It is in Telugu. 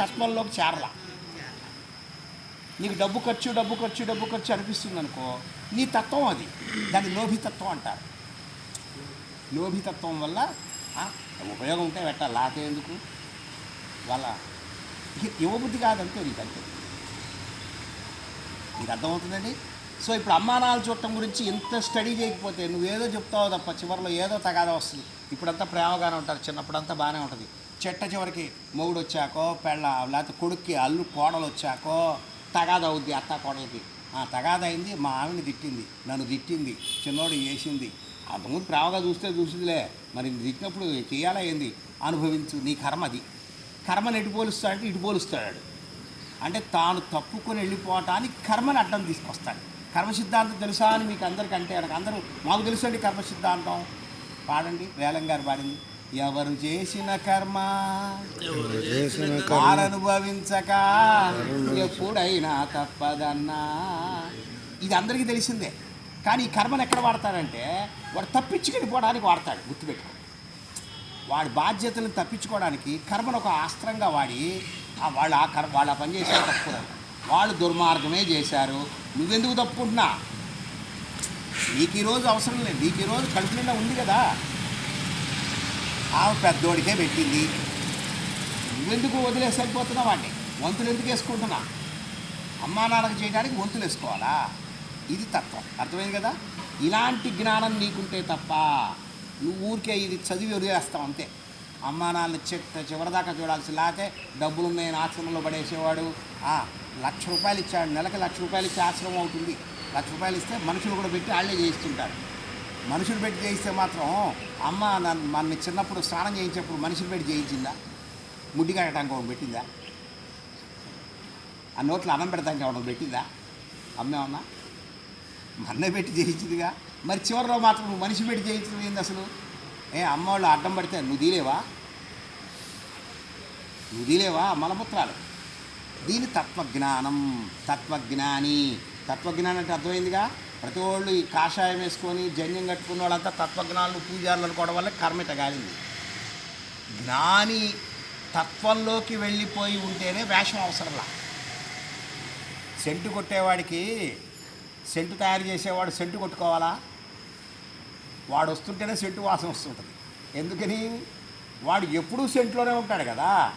తత్వంలోకి చేరలా. నీకు డబ్బు ఖర్చు డబ్బు ఖర్చు డబ్బు ఖర్చు అనిపిస్తుంది అనుకో నీ తత్వం అది. దాన్ని లోభితత్వం అంటారు. లోభితత్వం వల్ల ఉపయోగం ఉంటే పెట్టాలి లాతే ఎందుకు? వాళ్ళ యువబుద్ధి ఇవ్వబుద్ధి కాదంతే నీకు అంతే. నీకు అర్థమవుతుందండి? సో ఇప్పుడు అమ్మానాలు చూడటం గురించి ఇంత స్టడీ చేయకపోతే నువ్వేదో చెప్తావు తప్ప చివరిలో ఏదో తగాదా వస్తుంది. ఇప్పుడంతా ప్రేమగానే ఉంటారు చిన్నప్పుడంతా బాగానే ఉంటుంది. చెట్ట చివరికి మొగుడు వచ్చాకో పెళ్ళ లేకపోతే కొడుక్కి అల్లు కోడలు వచ్చాకో తగాదవుద్ది అత్త కోడలకి. ఆ తగాదా అయింది మా ఆవిడని తిట్టింది. నన్ను తిట్టింది చిన్నోడు చేసింది. అంతకుముందు ప్రేమగా చూస్తే చూసిందిలే. మరి తిట్టినప్పుడు చేయాలా ఏంది? అనుభవించు నీ కర్మ అది. కర్మని ఎటు పోలుస్తాడంటే ఇటు పోలుస్తాడు. అంటే తాను తప్పుకొని వెళ్ళిపోవటానికి కర్మని అడ్డం తీసుకొస్తాడు. కర్మ సిద్ధాంతం తెలుసా అని మీకు అందరికంటే నాకు అందరూ మాకు తెలుసండి కర్మ సిద్ధాంతం పాడండి వేలం గారు పాడింది. ఎవరు చేసిన కర్మ? అనుభవించక ఎప్పుడైనా తప్పదన్నా. ఇది అందరికీ తెలిసిందే. కానీ ఈ కర్మను ఎక్కడ వాడతాడంటే వాడు తప్పించుకెళ్ళిపోవడానికి వాడతాడు గుర్తుపెట్టుకో. వాడి బాధ్యతలను తప్పించుకోవడానికి కర్మను ఒక అస్త్రంగా వాడి ఆ వాళ్ళు ఆ కర్మ వాళ్ళు ఆ పని చేశారు తప్పుకున్నారు వాళ్ళు దుర్మార్గమే చేశారు. నువ్వెందుకు తప్పుకుంటున్నా? నీకు ఈరోజు అవసరం లేదు. నీకు ఈరోజు కడుపు నిండా ఉంది కదా. ఆమె పెద్దోడికే పెట్టింది. నువ్వెందుకు వదిలేసి వెళ్ళిపోతున్నావు వాడిని? వంతులు ఎందుకు వేసుకుంటున్నా? అమ్మా నాన్నకు చేయడానికి వంతులు వేసుకోవాలా? ఇది తత్వం. అర్థమైంది కదా? ఇలాంటి జ్ఞానం నీకుంటే తప్ప నువ్వు ఊరికే ఇది చదివి వదిలేస్తావు అంతే. అమ్మా నాన్న చెట్ట చివరిదాకా చూడాల్సి లేకపోతే డబ్బులు ఉన్నాయని ఆశ్రమంలో పడేసేవాడు. లక్ష రూపాయలు ఇచ్చాడు. నెలకి లక్ష రూపాయలు ఇచ్చే ఆశ్రమం అవుతుంది లక్ష రూపాయలు ఇస్తే మనుషులు కూడా పెట్టి వాళ్ళే చేయిస్తుంటారు. మనుషులు పెట్టి చేయిస్తే మాత్రం అమ్మ నన్ను మన చిన్నప్పుడు స్నానం చేయించేప్పుడు మనుషులు పెట్టి చేయించిందా? ముడ్డి కట్టడానికి ఒకటి పెట్టిందా? ఆ నోట్లో అన్నం పెడతానికి ఎవడం పెట్టిందా? అమ్మేమన్నా మన్నే పెట్టి చేయించిందిగా. మరి చివరిలో మాత్రం నువ్వు మనిషి పెట్టి చేయించింది ఏంది అసలు? ఏ అమ్మ వాళ్ళు అడ్డం పడితే నువ్వు తీలేవా? నువ్వు తీలేవా? మలమూత్రాలు. దీని తత్వజ్ఞానం తత్వజ్ఞాని. తత్వజ్ఞానం అంటే అర్థమైందిగా? ప్రతి వాళ్ళు ఈ కాషాయం వేసుకొని జన్యం కట్టుకున్న వాళ్ళంతా తత్వజ్ఞానులు పూజారులు అనుకోవడం వల్ల కర్మిట గాలింది. జ్ఞాని తత్వంలోకి వెళ్ళిపోయి ఉంటేనే వేషం అవసరంలా. సెంటు కొట్టేవాడికి సెంటు తయారు చేసేవాడు సెంటు కొట్టుకోవాలా? వాడు వస్తుంటేనే సెంటు వాసన వస్తుంటుంది. ఎందుకని? వాడు ఎప్పుడూ సెంట్లోనే ఉంటాడు కదా.